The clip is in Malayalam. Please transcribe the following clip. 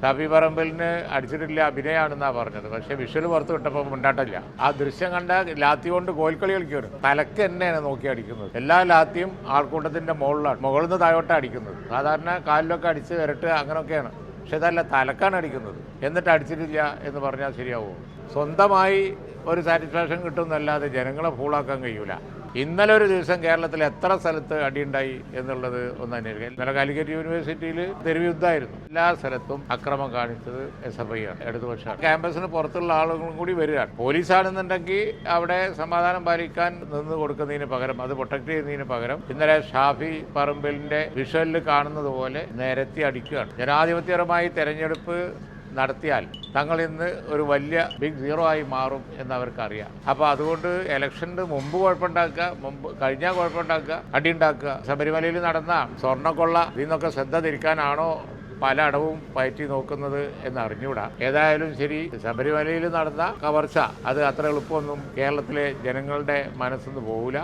ഷാഫി പറമ്പലിന് അടിച്ചിട്ടില്ല അഭിനയാണെന്നാ പറഞ്ഞത്. പക്ഷെ വിഷ്വൽ പുറത്ത് വിട്ടപ്പോൾ മുണ്ടാട്ടില്ല ആ ദൃശ്യം കണ്ട ലാത്തി കൊണ്ട് കോൽക്കളി കളിക്കുകയാണ് തലക്ക് തന്നെയാണ് നോക്കി അടിക്കുന്നത്. എല്ലാ ലാത്തിയും ആൾക്കൂട്ടത്തിന്റെ മുകളിലാണ്. മുകളിൽ നിന്ന് താഴോട്ട് അടിക്കുന്നത്. സാധാരണ കാലിലൊക്കെ അടിച്ച് വരട്ട് അങ്ങനെയൊക്കെയാണ് പക്ഷെ ഇതല്ല തലക്കാണ് അടിക്കുന്നത്. എന്നിട്ട് അടിച്ചിട്ടില്ല എന്ന് പറഞ്ഞാൽ ശരിയാവുമോ സ്വന്തമായി ഒരു സാറ്റിസ്ഫാക്ഷൻ കിട്ടുന്നല്ലാതെ ജനങ്ങളെ ഫൂളാക്കാൻ കഴിയൂല. ഇന്നലെ ഒരു ദിവസം കേരളത്തിൽ എത്ര സ്ഥലത്ത് അടിയുണ്ടായി എന്നുള്ളത് ഒന്ന് അന്വേഷിക്കാം. ഇന്നലെ കാലിക്കറ്റ് യൂണിവേഴ്സിറ്റിയിൽ തെരുവുദ്ധമായിരുന്നു എല്ലാ സ്ഥലത്തും അക്രമം കാണിച്ചത് എസ് എഫ് ഐ ആണ്. ഇടതുപക്ഷമാണ്. ക്യാമ്പസിന് പുറത്തുള്ള ആളുകളും കൂടി വരികയാണ്. പോലീസാണെന്നുണ്ടെങ്കിൽ അവിടെ സമാധാനം പാലിക്കാൻ നിന്ന് കൊടുക്കുന്നതിന് പകരം അത് പ്രൊട്ടക്ട് ചെയ്യുന്നതിന് പകരം ഇന്നലെ ഷാഫി പറമ്പലിന്റെ വിഷ്വലിൽ കാണുന്നത് പോലെ നിരത്തി അടിക്കുകയാണ്. ജനാധിപത്യപരമായി തെരഞ്ഞെടുപ്പ് നടത്തിയാൽ തങ്ങൾ ഇന്ന് ഒരു വലിയ ബിഗ് സീറോ ആയി മാറും എന്ന് അവർക്കറിയാം അപ്പോൾ അതുകൊണ്ട് ഇലക്ഷന് മുമ്പ് കുഴപ്പമുണ്ടാക്കുക മുമ്പ് കഴിഞ്ഞാൽ കുഴപ്പമുണ്ടാക്കുക അടിയുണ്ടാക്കുക. ശബരിമലയിൽ നടന്ന സ്വർണക്കൊള്ള ഇതിൽ നിന്നൊക്കെ ശ്രദ്ധ തിരിക്കാനാണോ പല അടവും പയറ്റി നോക്കുന്നത് എന്ന് അറിഞ്ഞുകൂടാ ഏതായാലും ശരി ശബരിമലയിൽ നടന്ന കവർച്ച അത് അത്ര എളുപ്പമൊന്നും കേരളത്തിലെ ജനങ്ങളുടെ മനസ്സിന്ന് പോകില്ല